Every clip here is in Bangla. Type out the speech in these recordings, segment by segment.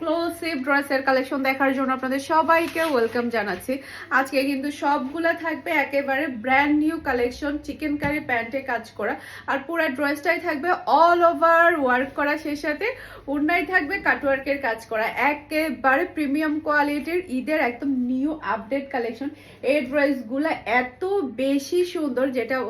এক্সক্লুসিভ ড্রেসের কালেকশন দেখার জন্য আপনাদের সবাইকে ওয়েলকাম জানাচ্ছি। আজকে কিন্তু সবগুলা থাকবে একেবারে brand new collection chicken curry প্যান্টে কাজ করা। আর পুরো ড্রেসটাই থাকবে অল ওভার ওয়ার্ক করা, সেই সাথে ওড়নাই থাকবে কাটওয়ার্কের কাজ করা। একেবারে প্রিমিয়াম কোয়ালিটির ঈদের একদম নিউ আপডেট কালেকশন এই ড্রেসগুলো এত বেশি সুন্দর যেটা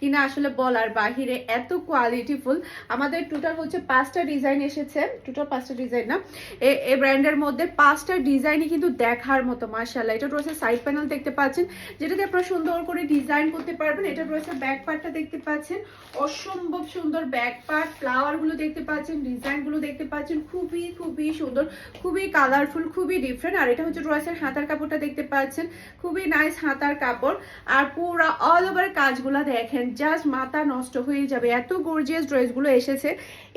কিনা আসলে বলার বাহিরে এত কোয়ালিটিফুল আমাদের টোটাল হচ্ছে পাঁচটা ডিজাইন এসেছে। টোটাল পাঁচটা ডিজাইন না। এ- এই ব্র্যান্ডের মধ্যে পাঁচটা ডিজাইনই কিন্তু দেখার মতো মার্শাল্লাহ এটা রয়েছে সাইড প্যানেল দেখতে পাচ্ছেন, যেটাতে আপনারা সুন্দর করে ডিজাইন করতে পারবেন। এটা রয়েছে ব্যাক পার্টটা দেখতে পাচ্ছেন, অসম্ভব সুন্দর ব্যাক পার্ট ফ্লাওয়ারগুলো দেখতে পাচ্ছেন ডিজাইনগুলো দেখতে পাচ্ছেন। খুবই খুবই সুন্দর, খুবই কালারফুল খুবই ডিফারেন্ট আর এটা হচ্ছে রয়েছে হাতার কাপড়টা দেখতে পাচ্ছেন, খুবই নাইস হাতার কাপড়। আর পুরো অল ওভার কাজগুলো দেখেন জাস্ট মাথা নষ্ট হয়ে যাবে। এত গর্জিয়াস ড্রেসগুলো এসেছে।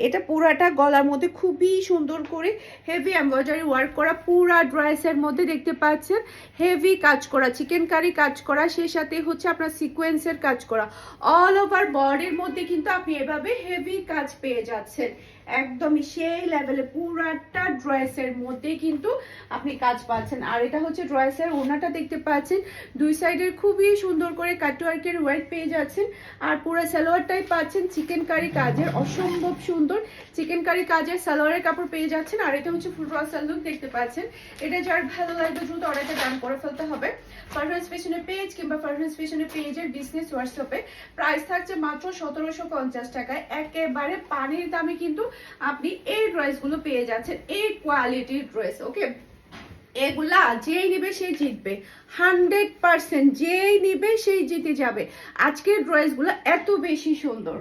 এটা পুরাটা গলার মধ্যে খুবই সুন্দর করে হেভি এমব্রয়ডারি ওয়ার্ক করা পুরা ড্রেসের মধ্যে দেখতে পাচ্ছেন হেভি কাজ করা চিকেন কারি কাজ করা, সেই সাথে হচ্ছে আপনার সিকোয়েন্সের কাজ করা। অল ওভার বডির মধ্যে কিন্তু আপনি এভাবে হেভি কাজ পেয়ে যাচ্ছেন। একদমই সেই লেভেলে পুরাটা ড্রেসের মধ্যে কিন্তু আপনি কাজ পাচ্ছেন। আর এটা হচ্ছে ড্রেসের ওনাটা দেখতে পাচ্ছেন। দুই সাইডের খুবই সুন্দর করে কাটওয়ার্কের ওয়ার্ক পেয়ে যাচ্ছেন। আর পুরো সালোয়ারটাই পাচ্ছেন চিকেন কারি কাজের, অসম্ভব সুন্দর চিকেন কারি কাজের সালোয়ারের কাপড় পেয়ে যাচ্ছেন। আর এটা হচ্ছে ফুল রসাল লুক দেখতে পাচ্ছেন। এটা যার ভালো লাগবে দ্রুত অর্ডারটা দাম করে ফেলতে হবে। ফারহান্স ফ্যাশনের পেজ কিংবা ফারহান্স ফ্যাশনের পেজের বিজনেস হোয়াটসঅ্যাপে প্রাইস থাকছে মাত্র সতেরোশো পঞ্চাশ টাকায়। একেবারে পানির দামে কিন্তু আপনি এই ড্রেসগুলো পেয়ে যাচ্ছেন, এই কোয়ালিটির ড্রেস ওকে এগুলা যেই নিবে সেই জিতবে। হান্ড্রেড পার্সেন্ট যেই নিবে সেই জিতে যাবে। আজকের ড্রেসগুলো এত বেশি সুন্দর।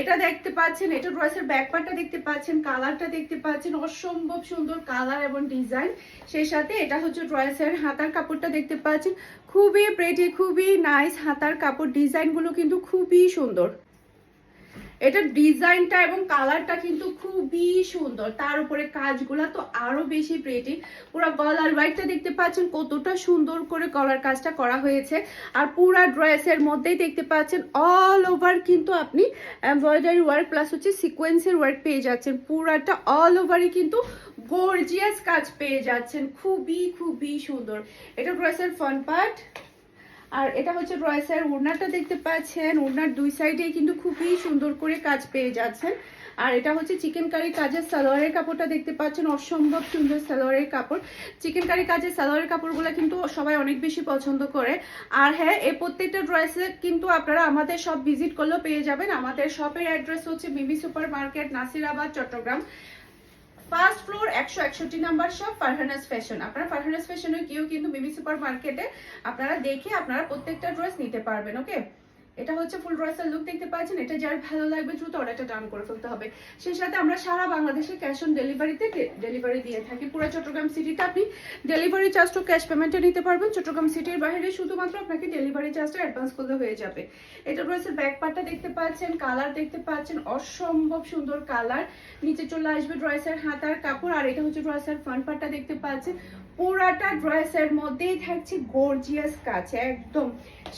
এটা দেখতে পাচ্ছেন, এটা ড্রেসের ব্যাকপার্টটা দেখতে পাচ্ছেন, কালারটা দেখতে পাচ্ছেন, অসম্ভব সুন্দর কালার এবং ডিজাইন। সেই সাথে এটা হচ্ছে ড্রেসের হাতার কাপড়টা দেখতে পাচ্ছেন। খুবই প্রেটি খুবই নাইস হাতার কাপড়। ডিজাইনগুলো কিন্তু খুবই সুন্দর। এটা ডিজাইনটা এবং কালারটা কিন্তু খুবই সুন্দর। তার উপরে কাজগুলা তো আরও বেশি প্রেটি পুরো গলার ওয়ার্কটা দেখতে পাচ্ছেন, কতটা সুন্দর করে গলার কাজটা করা হয়েছে। আর পুরো ড্রেসের মধ্যেই দেখতে পাচ্ছেন অল ওভার কিন্তু আপনি এমব্রয়ডারি ওয়ার্ক প্লাস হচ্ছে সিকোয়েন্সের ওয়ার্ক পেয়ে যাচ্ছেন। পুরাটা অল ওভারই কিন্তু গর্জিয়াস কাজ পেয়ে যাচ্ছেন। খুবই খুবই সুন্দর। এটা ড্রেসের ফ্রন্ট পার্ট আর এটা হচ্ছে ড্রয়েসের ওড়নাটা দেখতে পাচ্ছেন। ওড়নার দুই সাইডে কিন্তু খুবই সুন্দর করে কাজ পেয়ে যাচ্ছেন। আর এটা হচ্ছে চিকেন কারি কাজের সালোয়ারের কাপড়টা দেখতে পাচ্ছেন, অসম্ভব সুন্দর সালোয়ারের কাপড়। চিকেন কারি কাজের সালোয়ারের কাপড়গুলো কিন্তু সবাই অনেক বেশি পছন্দ করে। আর হ্যাঁ এই প্রত্যেকটা ড্রেসে কিন্তু আপনারা আমাদের সব ভিজিট করলেও পেয়ে যাবেন। আমাদের শপের অ্যাড্রেস হচ্ছে BB super market Nasirabad Chattogram first floor একশো একষট্টি নাম্বার সব ফারহানাস ফ্যাশন আপনারা ফারহানাস ফ্যাশনে কেউ কিন্তু বিবি সুপার মার্কেটে আপনারা দেখে আপনারা প্রত্যেকটা ড্রেস নিতে পারবেন ওকে এটা হচ্ছে ফুল ড্রেসের লুক দেখতে পাচ্ছেন। এটা যার ভালো লাগবে দ্রুত অর্ডারটা ডান করে ফেলতে হবে। সেই সাথে আমরা সারা বাংলাদেশে ক্যাশ অন ডেলিভারিতে ডেলিভারি দিয়ে থাকি। পুরো চট্টগ্রাম সিটিতে আপনি ডেলিভারি চার্জটা ক্যাশ পেমেন্টে নিতে পারবেন। চট্টগ্রাম সিটির বাইরে শুধুমাত্র আপনাকে ডেলিভারি চার্জটা অ্যাডভান্স করলে হয়ে যাবে। এটা রয়েছে ব্যাক পার্টটা দেখতে পাচ্ছেন কালার দেখতে পাচ্ছেন, অসম্ভব সুন্দর কালার নিচে চলে আসবে ড্রেসের হাতার কাপড়, আর এটা হচ্ছে ড্রেসের ফ্রন্ট পার্টটা দেখতে পাচ্ছেন। পুরাটা ড্রেসের মধ্যেই থাকছে গর্জিয়াস কাছে একদম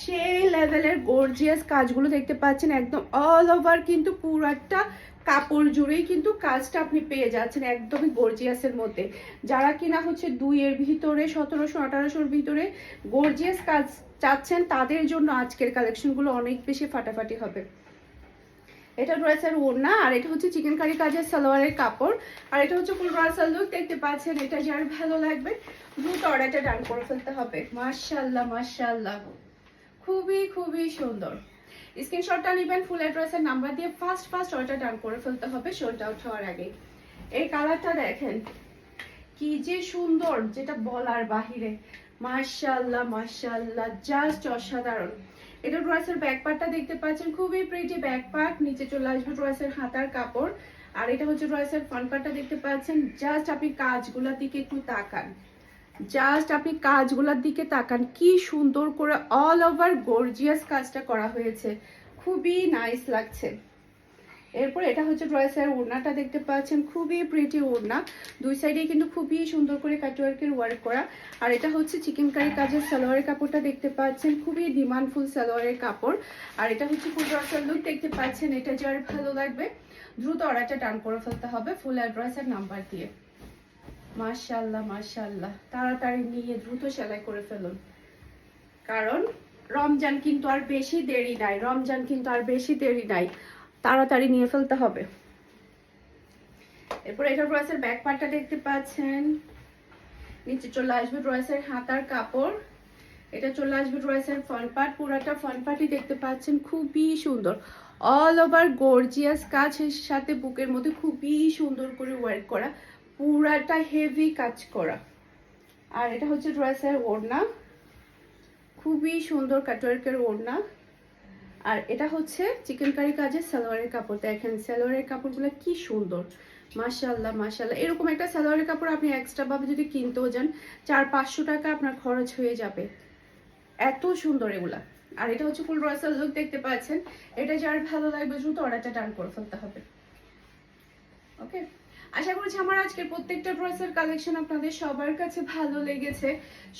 সেই লেভেলের গর্জিয়াস কাজগুলো দেখতে পাচ্ছেন একদম অল ওভার কিন্তু পুরাটা কাপড় জুড়েই কিন্তু কাজটা আপনি পেয়ে যাচ্ছেন একদমই গর্জিয়াসের মধ্যে। যারা কিনা হচ্ছে দুইয়ের ভিতরে, সতেরোশো, আঠারোশোর ভিতরে গর্জিয়াস কাজ চাচ্ছেন, তাদের জন্য আজকের কালেকশনগুলো অনেক বেশি ফাটাফাটি হবে। এটা ড্রেসের ওড়না, আর এটা হচ্ছে চিকেন কারি কাজের সালোয়ারের কাপড়, আর এটা হচ্ছে ফুল ড্রেসের লুক দেখতে পাচ্ছেন এটা যার ভালো লাগবে। দ্রুত অর্ডারটা ডান করে ফেলতে হবে। মার্শাল্লাহ মার্শাল্লাহ খুবই খুবই সুন্দর। স্ক্রিনশটটা নেবেন ফুল অ্যাড্রেসের নাম্বার দিয়ে ফার্স্ট ফার্স্ট অর্ডার ডান করে ফেলতে হবে শোল্ড আউট হওয়ার আগে। এই কালারটা দেখেন, কি যে সুন্দর, যেটা বলার বাহিরে। মার্শাল্লাহ মার্শাল্লাহ জাস্ট অসাধারণ। এটা ড্রেসের ব্যাক পার্টটা দেখতে পাচ্ছেন, খুবই প্রিটি ব্যাক পার্ট নিচে চলে আসবে ড্রেসের হাতার কাপড়। আর এটা হচ্ছে ড্রেসের ফ্রন্ট পার্টটা দেখতে পাচ্ছেন জাস্ট আপনি কাজগুলোর দিকে একটু তাকান। জাস্ট আপনি কাজগুলোর দিকে তাকান। কি সুন্দর করে অল ওভার গর্জিয়াস কাজটা করা হয়েছে। খুবই নাইস লাগছে। এরপর এটা হচ্ছে ড্রেসের ওড়নাটা দেখতে পাচ্ছেন। খুবই প্রিটি ওড়না। দুই সাইডে কিন্তু খুবই সুন্দর করে কাটওয়ার্কের ওয়ার্ক করা। আর এটা হচ্ছে চিকেন কারি কাজের সালোয়ারের কাপড়টা দেখতে পাচ্ছেন। খুবই ডিমান্ডফুল সালোয়ারের কাপড়। আর এটা হচ্ছে ফুল ড্রেসের লুক দেখতে পাচ্ছেন। এটা যার ভালো লাগবে, দ্রুত অর্ডারটা ডান করে ফেলতে হবে। ফুল অ্যাড্রেস আর নাম্বার দিয়ে। মাশাল্লাহ মাশাল্লাহ তাড়াতাড়ি নিয়ে দ্রুত সেলাই করে ফেলুন। কারণ রমজান কিন্তু আর বেশি দেরি নাই, রমজান কিন্তু আর বেশি দেরি নাই। তাড়াতাড়ি নিয়ে ফেলতে হবে। এরপর এটা ড্রেসের ব্যাক পার্টটা দেখতে পাচ্ছেন। নিচে চলে আসবে ড্রেসের হাতার কাপড়। এটা চলে আসবে ড্রেসের ফ্রন্ট পার্ট পুরাটা ফ্রন্ট পার্টই দেখতে পাচ্ছেন। খুবই সুন্দর। অল ওভার গর্জিয়াস কাজের সাথে বুকের মধ্যে খুবই সুন্দর করে ওয়ার্ক করা। পুরাটা হেভি কাজ করা। আর এটা হচ্ছে ড্রেসের ওড়না। খুবই সুন্দর কাটওয়ার্কের ওড়না। আর এটা হচ্ছে চিকেন কারি কাজের সালোয়ারের কাপড়। দেখেন, সালোয়ারের কাপড়গুলো কি সুন্দর। মাশাল্লাহ মাশাল্লাহ এরকম একটা সালোয়ারের কাপড় আপনি এক্সট্রা ভাবে যদি কিনতেও যান, চার পাঁচশো টাকা আপনার খরচ হয়ে যাবে। এত সুন্দর এগুলা। আর এটা হচ্ছে ফুল রয়েসাল লুক দেখতে পাচ্ছেন। এটা যার ভালো লাগবে, দ্রুত অর্ডারটা ডান করে ফেলতে হবে। ওকে আশা করছি আমার আজকের প্রত্যেকটা ড্রেসের কালেকশন আপনাদের সবার কাছে ভালো লেগেছে।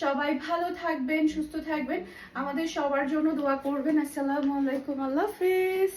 সবাই ভালো থাকবেন, সুস্থ থাকবেন। আমাদের সবার জন্য দোয়া করবেন। আসসালামু আলাইকুম, আল্লাহ হাফিজ।